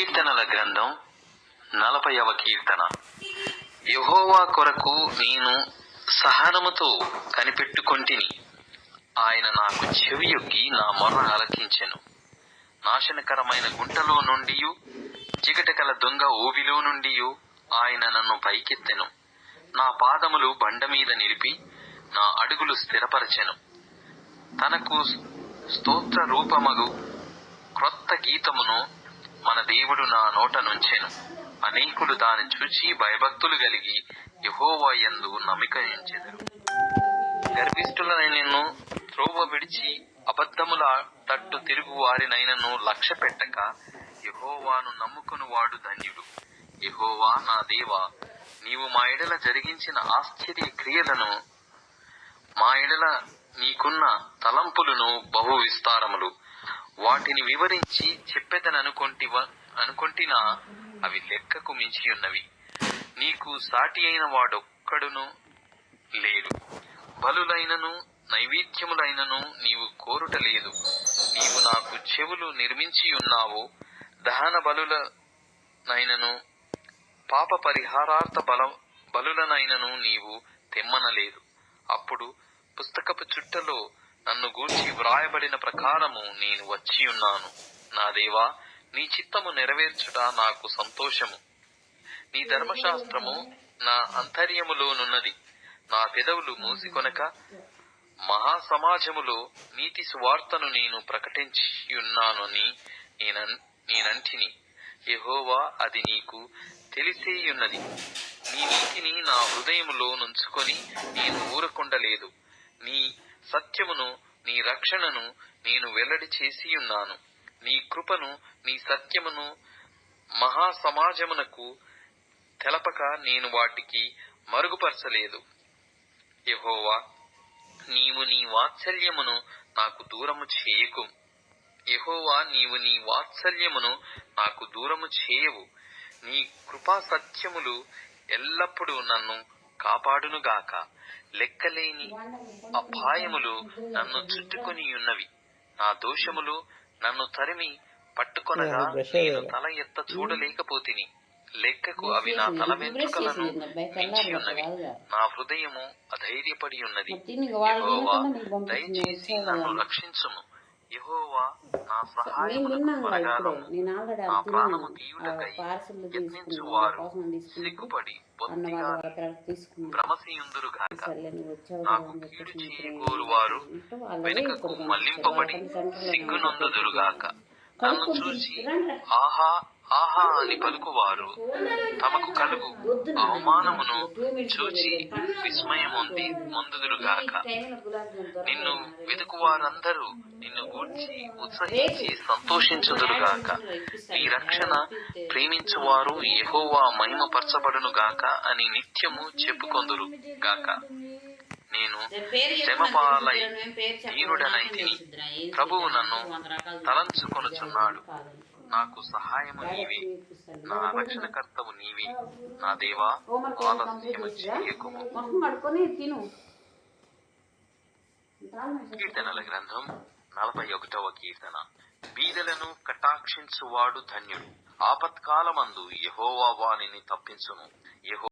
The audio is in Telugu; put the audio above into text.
కీర్తనల గ్రంథం నలభైవ కీర్తన. యహోవా కొరకు నేను సహనముతో కనిపెట్టుకొంటిని. ఆయన నాకు చెవియొగ్గి నా మొర్ర ఆలకించెను. నాశనకరమైన గుంటలో నుండి జిగటకల దొంగ ఓవిలో నుండి ఆయన నన్ను పైకెత్తెను. నా పాదములు బండ మీద నిలిపి నా అడుగులు స్థిరపరచెను. తనకు స్తోత్ర రూపమగు క్రొత్త గీతమును మన దేవుడు నా నోట నుంచెను. అనేకులు దాని చూచి భయభక్తులు కలిగి యహోవాయందు నమ్మిక ఎంచెదరు. ఉంచెదరు నిన్ను త్రోవ విడిచి అబద్ధముల తట్టు తిరుగు వారినైనను లక్ష్య పెట్టక యహోవాను నమ్ముకుని వాడు ధన్యుడు. యహోవా నా దేవా నీవు మా ఎడల జరిగించిన ఆశ్చర్య క్రియలను మా ఎడల నీకున్న తలంపులను బహు విస్తారములు. వాటిని వివరించి చెప్పెదననుకొంటివ అనుకొంటినా అవి లెక్కకు మించి ఉన్నవి. నీకు సాటి అయిన వాడొక్కడును లేడు. బలులైనను నైవేద్యములైనను నీవు కోరుట లేదు. నీవు నాకు చెవులు నిర్మించి ఉన్నావు దహన బలులనైనను పాప పరిహారార్థ బల బలులనైనను నీవు తెమ్మనలేదు. అప్పుడు పుస్తకపు చుట్టలో నన్ను గూర్చి వ్రాయబడిన ప్రకారము నేను వచ్చి ఉన్నాను. నా దేవా నీ చిత్తము నెరవేర్చుట నాకు సంతోషము. నీ ధర్మశాస్త్రము నా అంతర్యములోనున్నది నా పెదవులు మూసికొనక మహాసమాజములో నీతి సువార్తను నేను ప్రకటించియున్నానని నేనంటిని. యహోవా అది నీకు తెలిసేయున్నది. నీ నీతిని నా హృదయములో నుంచుకొని నేను ఊరకుండలేదు. నీ సత్యమును నీ రక్షణను నేను వెల్లడి చేసి ఉన్నాను నీ కృపను నీ సత్యమును మహాసమాజమునకు తెలపక నేను వాటికి మరుగుపరచలేదు. యహోవా నీవు నీ వాత్సల్యమును నాకు దూరము చేయకు. యహోవా నీవు నీ వాత్సల్యమును నాకు దూరము చేయవు. నీ కృపా సత్యములు ఎల్లప్పుడూ నన్ను కాపాడునుగాక. లెక్కలేని అపాయములు నన్ను చుట్టుకొని ఉన్నవి నా దోషములు నన్ను తరిమి పట్టుకొనగా నేను తల ఎత్త చూడలేకపోతిని. లెక్కకు అవి నా తల వెంట్రుకలను మించి ఉన్నవి నా హృదయము అధైర్యపడి ఉన్నది. దయచేసి నన్ను రక్షించుము. యెహోవా నా సహాయమునకు నా ప్రాణము తీయుటకై యత్నించువారు సిగ్గుపడి బొత్తిగా భ్రమసియుందురు గాక. నాకు కీడు వెనుకకు మళ్ళింపబడి సిగ్గునందుదురుగాక. నన్ను చూసి. ఆహా ఆహా అని పలుకువారు. తమకు కలుగు అవమానమును చూచి విస్మయముంది మందుదురుగాక నిన్ను వెతుకువారందరూ నిన్ను గూర్చి ఉత్సహించి సంతోషించుదురుగాక నీ రక్షణ ప్రేమించువారు యహోవా మహిమపరచబడును గాక అని నిత్యము చెప్పుకొందురు గాక. నేను శ్రమపాలై దీనుడనైతిని ప్రభువు నన్ను తలంచుకొనుచున్నాడు. నాకు సహాయము నీవే. నా రక్షణకర్తవు నీవే. నా దేవా ఆలస్యము చేయకుము. కీర్తనల గ్రంథం నలభై ఒకటవ కీర్తన. బీదలను కటాక్షించువాడు ధన్యుడు. ఆపత్కాలమందు యెహోవా వానిని తప్పించును. యెహో